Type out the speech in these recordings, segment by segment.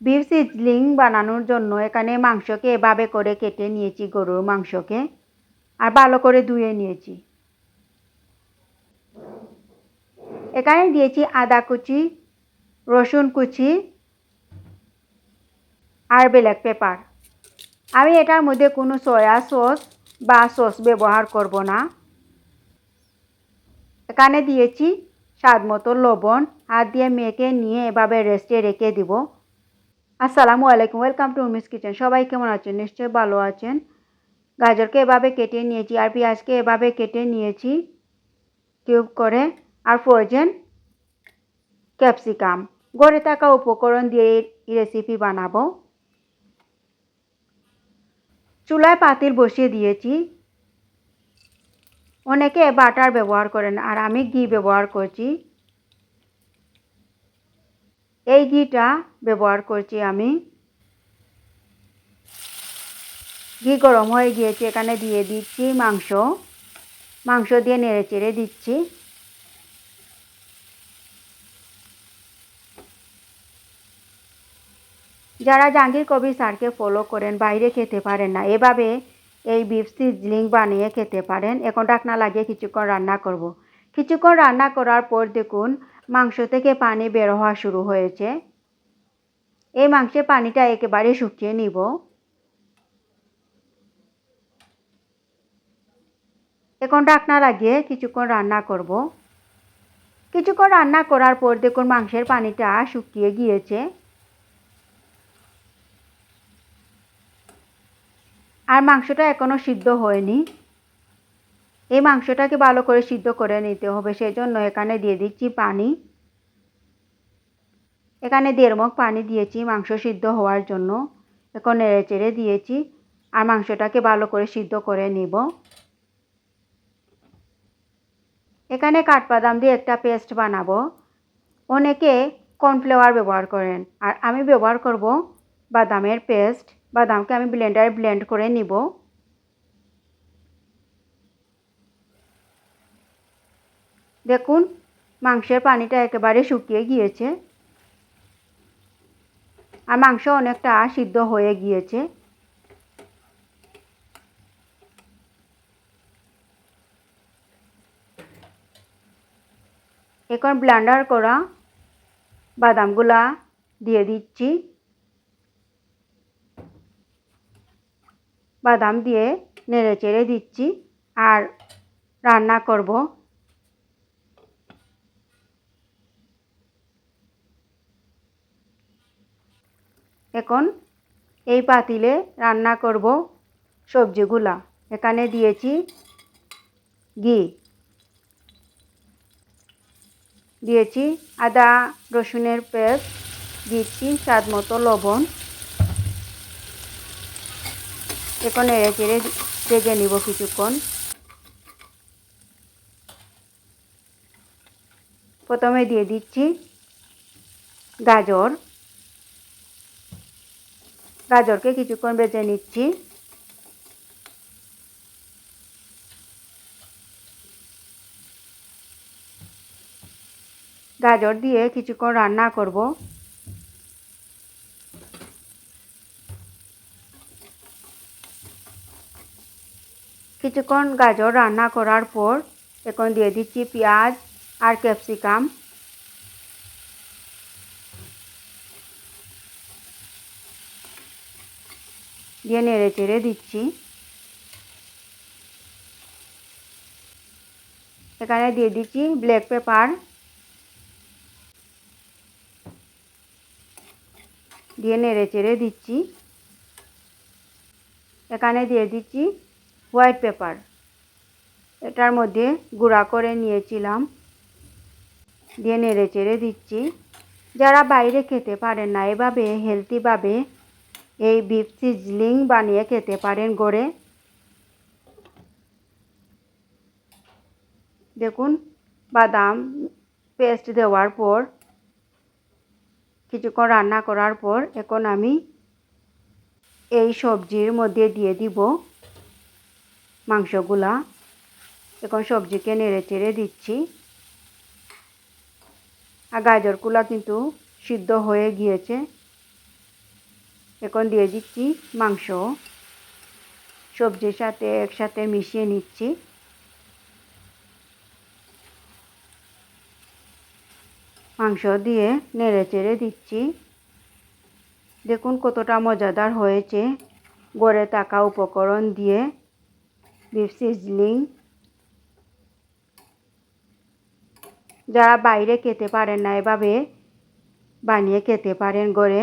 Beef sizzling বানানোর জন্য এখানে মাংসকে এভাবে করে কেটে নিয়েছি, গরুর মাংসকে। আর ভালো করে ধুয়ে নিয়েছি। এখানে দিয়েছি আদা কুচি, রসুন কুচি আর ব্ল্যাক পেপার। আমি এটার মধ্যে কোনো সয়া সস বা সস ব্যবহার করব না। এখানে দিয়েছি স্বাদ মতো লবণ। হাত দিয়ে মেখে নিয়ে এভাবে রেস্টে রেখে দিব। আসসালামু আলাইকুম, ওয়েলকাম টু মিস কিচেন। সবাই কেমন আছেন? নিশ্চয়ই ভালো আছেন। গাজরকে এভাবে কেটে নিয়েছি আর পেঁয়াজকে এভাবে কেটে নিয়েছি কিউব করে। আর ফ্রোজেন ক্যাপসিকাম। গড়ে থাকা উপকরণ দিয়ে এই রেসিপি বানাবো। চুলায় পাতিল বসিয়ে দিয়েছি। অনেকে বাটার ব্যবহার করেন আর আমি ঘি ব্যবহার করছি। এই ঘিটা ব্যবহার করছি আমি। ঘি গরম হয়ে গিয়েছে, এখানে দিয়ে দিচ্ছি মাংস। মাংস দিয়ে নেড়ে চেড়ে দিচ্ছি। যারা জাহাঙ্গীর কবির স্যারকে ফলো করেন, বাইরে খেতে পারেন না। এভাবে এই বিফ সিজলিং বানিয়ে খেতে পারেন। এখন ডাকনা লাগিয়ে কিছুক্ষণ রান্না করব। কিছুক্ষণ রান্না করার পর দেখুন মাংস থেকে পানি বের হওয়া শুরু হয়েছে। এই মাংসের পানিটা একেবারে শুকিয়ে নিব। এখন ডাকনা লাগিয়ে কিছুক্ষণ রান্না করব। কিছুক্ষণ রান্না করার পর দেখুন মাংসের পানিটা শুকিয়ে গিয়েছে। আর মাংসটা এখনও সিদ্ধ হয়নি। এই মাংসটাকে ভালো করে সিদ্ধ করে নিতে হবে সেই জন্য এখানে দিয়ে দিচ্ছি পানি। এখানে দেড় মগ পানি দিয়েছি মাংস সিদ্ধ হওয়ার জন্য। এখন নেড়ে চেড়ে দিয়েছি আর মাংসটাকে ভালো করে সিদ্ধ করে নিব। এখানে কাঠবাদাম দিয়ে একটা পেস্ট বানাবো। অনেকে কর্নফ্লাওয়ার ব্যবহার করেন আর আমি ব্যবহার করব বাদামের পেস্ট। বাদামকে আমি ব্লেন্ডারে ব্লেন্ড করে নিব। দেখুন, মাংসের পানিটা একেবারে শুকিয়ে গিয়েছে। আর মাংস অনেকটা সিদ্ধ হয়ে গিয়েছে। এখন ব্লেন্ডার করা বাদামগুলা দিয়ে দিচ্ছি। বাদাম দিয়ে নেড়ে চেড়ে দিচ্ছি আর রান্না করব। এখন এই পাতিলে রান্না করব সবজিগুলা। এখানে দিয়েছি ঘি। দিয়েছি আদা, রসুনের পেস্ট, দিচ্ছি স্বাদ মতো লবণ। এখন নেড়ে চেড়ে ভেজে নিব কিছুক্ষণ। প্রথমে দিয়ে দিচ্ছি গাজর। গাজরকে কিছুক্ষণ বেজে নিচ্ছি। গাজর দিয়ে কিছুক্ষণ রান্না করব। কিছুক্ষণ গাজর রান্না করার পর এখন দিয়ে দিচ্ছি পেঁয়াজ আর ক্যাপসিকাম। দিয়ে নেড়ে চেড়ে দিচ্ছি। এখানে দিয়ে দিচ্ছি ব্ল্যাক পেপার দিয়ে নেড়ে চেড়ে দিচ্ছি। এখানে দিয়ে দিচ্ছি হোয়াইট পেপার এটার মধ্যে গুঁড়া করে নিয়েছিলাম। দিয়ে নেড়ে চেড়ে দিচ্ছি। যারা বাইরে খেতে পারেন না, এভাবে হেলদিভাবে এই বিফ সিজলিং বানিয়ে খেতে পারেন গড়ে। দেখুন, বাদাম পেস্ট দেওয়ার পর, কিছুক্ষণ রান্না করার পর এখন আমি এই সবজির মধ্যে দিয়ে দিব মাংসগুলা। এখন সবজিকে নেড়ে চেড়ে দিচ্ছি। আর গাজরগুলা কিন্তু সিদ্ধ হয়ে গিয়েছে। এখন দিয়ে দিচ্ছি মাংস। সবজির সাথে একসাথে মিশিয়ে নিচ্ছি। মাংস দিয়ে নেড়ে চেড়ে দিচ্ছি। দেখুন কতটা মজাদার হয়েছে। গড়ে থাকা উপকরণ দিয়ে বিফ সিজলিং যারা বাইরে খেতে পারেন না, এভাবে বানিয়ে খেতে পারেন গড়ে।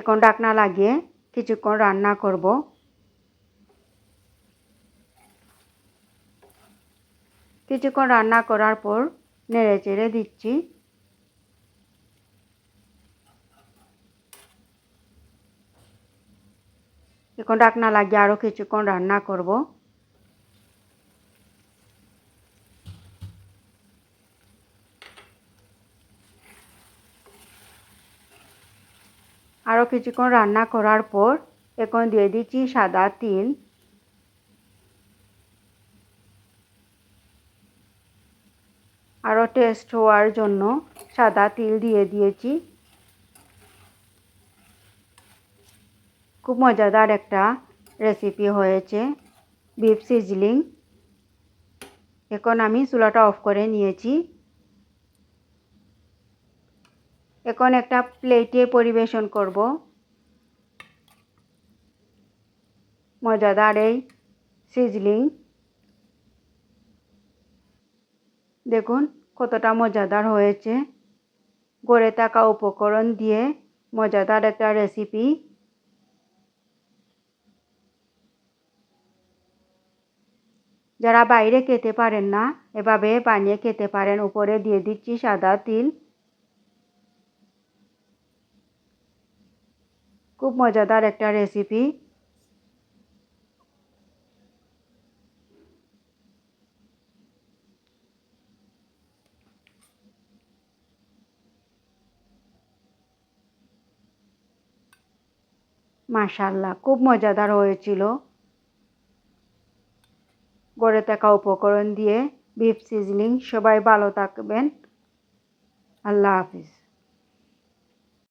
এখন ডাকনা লাগিয়ে কিছুক্ষণ রান্না করব। কিছুক্ষণ রান্না করার পর নেড়ে চেড়ে দিচ্ছি। এখন ডাকনা লাগিয়ে আরও কিছুক্ষণ রান্না করব। আরও কিছুক্ষণ রান্না করার পর এখন দিয়ে দিচ্ছি সাদা তিল। আরও টেস্ট হওয়ার জন্য সাদা তিল দিয়ে দিয়েছি। খুব মজাদার একটা রেসিপি হয়েছে বিফ সিজলিং এখন আমি চুলাটা অফ করে নিয়েছি। এখন একটা প্লেটে পরিবেশন করব। মজাদার এই সিজলিং দেখুন কতটা মজাদার হয়েছে। গড়ে থাকা উপকরণ দিয়ে মজাদার একটা রেসিপি যারা বাইরে খেতে পারেন না, এভাবে বানিয়ে খেতে পারেন। উপরে দিয়ে দিচ্ছি সাদা তিল। খুব মজাদার একটা রেসিপি মাশাল্লাহ খুব মজাদার হয়েছিল। গড়ে থাকা উপকরণ দিয়ে বিফ সিজলিং সবাই ভালো থাকবেন। আল্লাহ হাফিজ।